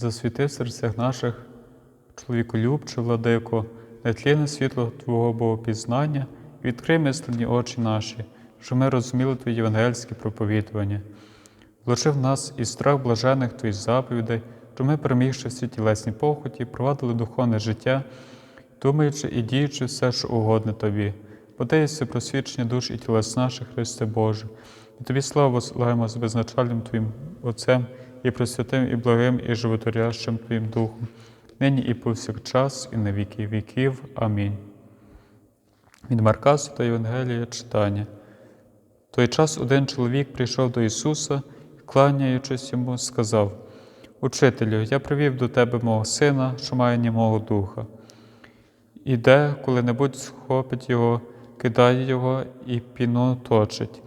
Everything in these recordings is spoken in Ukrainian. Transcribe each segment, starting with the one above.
Засвіти в серцях наших, чоловіколюбче, владико, нетлінне світло Твого Богопізнання, відкрий мислені очі наші, щоб ми розуміли Твої євангельські проповідування. Влучи в нас і страх блажених Твоїх заповідей, щоб ми, перемігши всі тілесні похоті, провадили духовне життя, думаючи і діючи все, що угодне Тобі. Подеється просвідчення душ і тілес наших, Христе Боже. І Тобі славу посилаємо з безначальним Твоїм Отцем і пресвятим, і благим, і животворящим Твоїм Духом, нині і повсякчас, і на віки віків. Амінь. Від Марка та Євангелія читання. В той час один чоловік прийшов до Ісуса і, кланяючись йому, сказав: Учителю, я привів до тебе мого сина, що має німого духа. Іде, коли-небудь схопить його, кидає його і піну точить,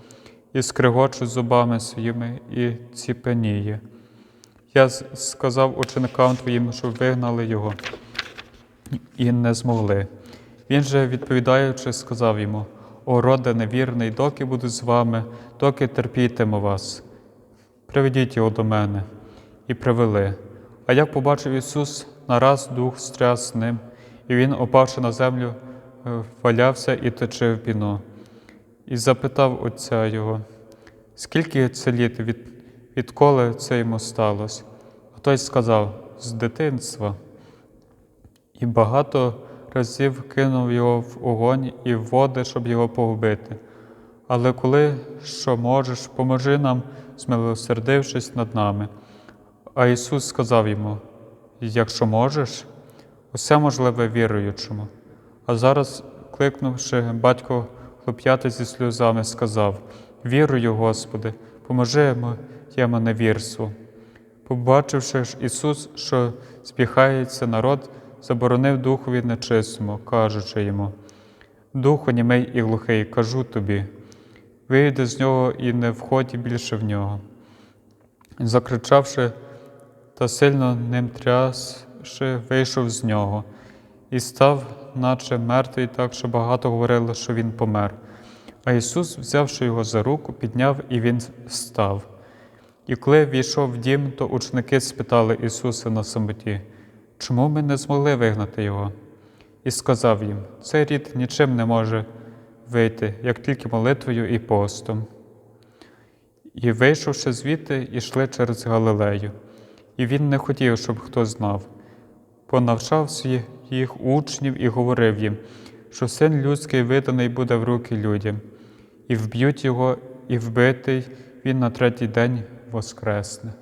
і скригоче зубами своїми, і ціпеніє. Я сказав ученикам твоїм, щоб вигнали його, і не змогли. Він же, відповідаючи, сказав йому: О, роде невірний, доки буду з вами, доки терпітиму вас. Приведіть його до мене. І привели. А як побачив Ісус, нараз дух стряс ним, і він, опавши на землю, е, валявся і точив піно. І запитав отця його, скільки це літ, від, відколи це йому сталося? Той сказав, з дитинства. І багато разів кинув його в огонь і в води, щоб його погубити. Але коли що можеш, поможи нам, змилосердившись над нами. А Ісус сказав йому: якщо можеш, усе можливе віруючому. А зараз, кликнувши батько хлоп'яти зі сльозами, сказав: Вірую, Господи, поможи моєму невірству. Побачивши ж Ісус, що збігається народ, заборонив духові нечистому, кажучи йому: Духу німий і глухий, кажу тобі, вийди з нього і не входь більше в нього. Закричавши та сильно ним трясши, вийшов з нього і став, наче мертвий, так що багато говорили, що він помер. А Ісус, взявши його за руку, підняв і він став. І коли війшов в дім, то ученики спитали Ісуса на самоті, чому ми не змогли вигнати Його? І сказав їм: цей рід нічим не може вийти, як тільки молитвою і постом. І, вийшовши звідти, йшли через Галилею. І він не хотів, щоб хто знав. Понавчав своїх учнів і говорив їм, що син людський виданий буде в руки людям, і вб'ють його, і вбитий він на третій день воскресне.